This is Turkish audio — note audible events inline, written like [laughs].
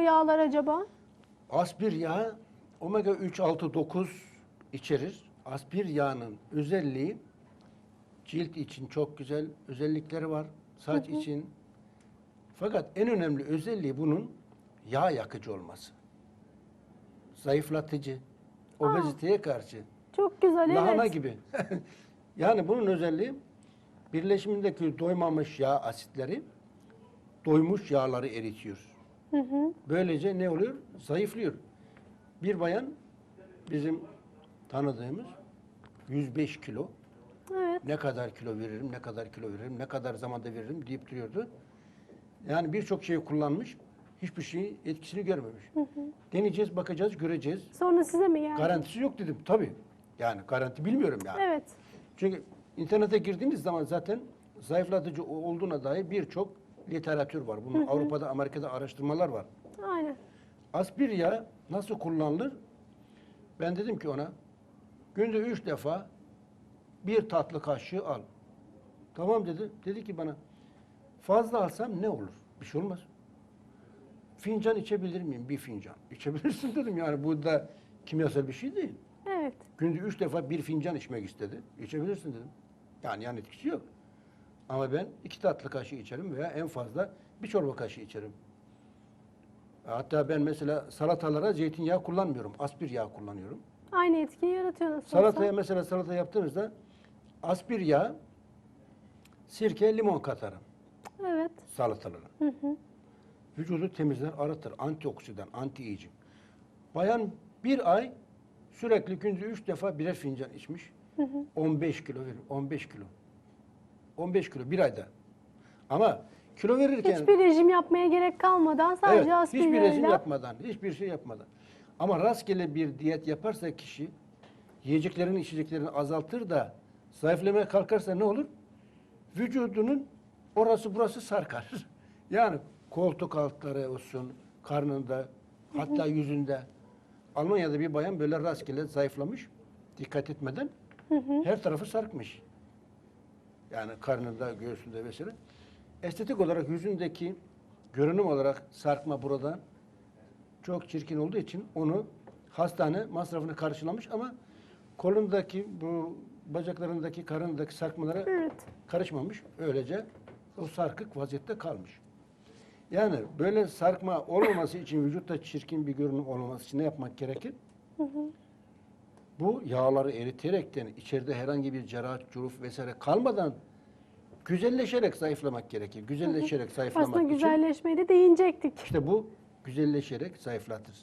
yağlar acaba? Aspir yağı omega 3, 6, 9 içerir. Aspir yağının özelliği cilt için çok güzel özellikleri var. Saç için. Fakat en önemli özelliği bunun yağ yakıcı olması. Zayıflatıcı. Obeziteye karşı. Çok güzel Lahana evet. gibi. [laughs] yani bunun özelliği birleşimindeki doymamış yağ asitleri doymuş yağları eritiyor. Hı hı. Böylece ne oluyor? Zayıflıyor. Bir bayan bizim tanıdığımız 105 kilo. Evet. Ne kadar kilo veririm, ne kadar kilo veririm, ne kadar zamanda veririm deyip duruyordu. Yani birçok şeyi kullanmış, hiçbir şey etkisini görmemiş. Deneyeceğiz, bakacağız, göreceğiz. Sonra size mi geldi? Garantisi yok dedim tabii. Yani garanti bilmiyorum yani. Evet. Çünkü internete girdiğiniz zaman zaten zayıflatıcı olduğuna dair birçok literatür var. Bunun Avrupa'da, Amerika'da araştırmalar var. Aynen. Aspir yağı nasıl kullanılır? Ben dedim ki ona, günde üç defa bir tatlı kaşığı al. Tamam dedi. Dedi ki bana, fazla alsam ne olur? Bir şey olmaz. Fincan içebilir miyim? Bir fincan. [laughs] İçebilirsin dedim yani. Bu da kimyasal bir şey değil. Evet. Günde üç defa bir fincan içmek istedi. İçebilirsin dedim. Yani yan etkisi yok. Ama ben iki tatlı kaşığı içerim veya en fazla bir çorba kaşığı içerim. Hatta ben mesela salatalara zeytinyağı kullanmıyorum. Aspir yağı kullanıyorum. Aynı etkiyi yaratıyor nasıl Salataya olsa. mesela salata yaptığınızda aspir yağı, sirke, limon katarım Evet. salatalara. Vücudu temizler, arıtır. Antioksidan, anti-aging. Bayan bir ay sürekli günde üç defa birer fincan içmiş. 15 kilo verir. 15 kilo. 15 kilo bir ayda. Ama kilo verirken Hiçbir rejim yapmaya gerek kalmadan sadece evet, aspirin hiçbir rejim yapmadan, hiçbir şey yapmadan. Ama rastgele bir diyet yaparsa kişi yiyeceklerini, içeceklerini azaltır da zayıflamaya kalkarsa ne olur? Vücudunun orası burası sarkar. [laughs] Yani koltuk altları olsun, karnında, hatta yüzünde. Almanya'da bir bayan böyle rastgele zayıflamış, dikkat etmeden her tarafı sarkmış. Yani karnında, göğsünde vesaire. Estetik olarak yüzündeki görünüm olarak sarkma burada çok çirkin olduğu için onu hastane masrafını karşılamış ama kolundaki bu bacaklarındaki karnındaki sarkmalara Evet. karışmamış. Öylece o sarkık vaziyette kalmış. Yani böyle sarkma olmaması için vücutta çirkin bir görünüm olmaması için ne yapmak gerekir? Bu yağları eriterekten içeride herhangi bir cerrah, curuf vesaire kalmadan güzelleşerek zayıflamak gerekir. Güzelleşerek zayıflamak Aslında için güzelleşmeye de değinecektik. işte bu güzelleşerek zayıflatır.